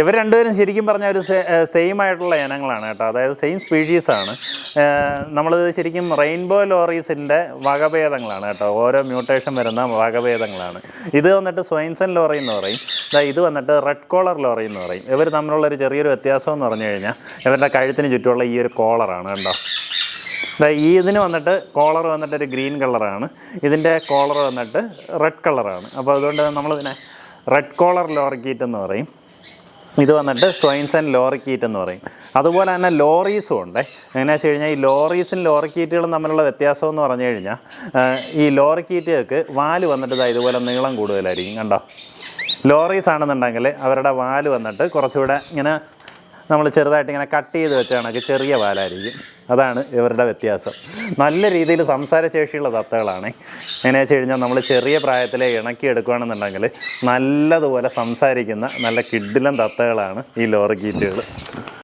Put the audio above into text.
ഇവർ രണ്ടുപേരും ശരിക്കും പറഞ്ഞാൽ ഒരു സെയിം ആയിട്ടുള്ള ഇനങ്ങളാണ് കേട്ടോ. അതായത് സെയിം സ്പീഷീസ് ആണ്. നമ്മളിത് ശരിക്കും റെയിൻബോ ലോറീസിന്റെ വകഭേദങ്ങളാണ് കേട്ടോ. ഓരോ മ്യൂട്ടേഷൻ വരുന്ന വകഭേദങ്ങളാണ്. ഇത് വന്നിട്ട് സ്വൈൻസൺ ലോറി എന്ന് പറയും. ഇത് വന്നിട്ട് റെഡ് കോളർ ലോറി എന്ന് പറയും. ഇവർ തമ്മിലുള്ള ഒരു ചെറിയൊരു വ്യത്യാസം എന്ന് പറഞ്ഞു കഴിഞ്ഞാൽ ഇവരുടെ കഴുത്തിന് ചുറ്റുമുള്ള ഈ ഒരു കോളറാണ് കേട്ടോ. ഈ ഇതിന് വന്നിട്ട് കോളർ വന്നിട്ട് ഒരു ഗ്രീൻ കളറാണ് ഇതിന്റെ കോളർ വന്നിട്ട് റെഡ് കളറാണ് അപ്പോൾ അതുകൊണ്ട് നമ്മളിതിനെ റെഡ് കോളർ ലോറിക്കീറ്റ് എന്ന് പറയും. ഇത് വന്നിട്ട് സ്വൈൻസ് ആൻഡ് ലോറി കീറ്റ് എന്ന് പറയും. അതുപോലെ തന്നെ ലോറീസും ഉണ്ട്. എങ്ങനെയാ വെച്ച് കഴിഞ്ഞാൽ ഈ ലോറീസും ലോറിക്കീറ്റുകളും തമ്മിലുള്ള വ്യത്യാസം എന്ന് പറഞ്ഞു കഴിഞ്ഞാൽ ഈ ലോറിക്കീറ്റുകൾക്ക് വാൽ വന്നിട്ട് ഇതാ ഇതുപോലെ നീളം കൂടുതലായിരിക്കും. കണ്ടോ? ലോറീസ് ആണെന്നുണ്ടെങ്കിൽ അവരുടെ വാൽ വന്നിട്ട് കുറച്ചുകൂടെ ഇങ്ങനെ നമ്മൾ ചെറുതായിട്ട് ഇങ്ങനെ കട്ട് ചെയ്ത് വെച്ച കണക്ക് ചെറിയ പാലായിരിക്കും അതാണ് ഇവരുടെ വ്യത്യാസം. നല്ല രീതിയിൽ സംസാരശേഷിയുള്ള തത്തകളാണ്. എങ്ങനെ വെച്ച് കഴിഞ്ഞാൽ നമ്മൾ ചെറിയ പ്രായത്തിലെ ഇണക്കി എടുക്കുകയാണെന്നുണ്ടെങ്കിൽ നല്ലതുപോലെ സംസാരിക്കുന്ന നല്ല കിഡിലം തത്തകളാണ് ഈ ലോറിക്കീറ്റുകൾ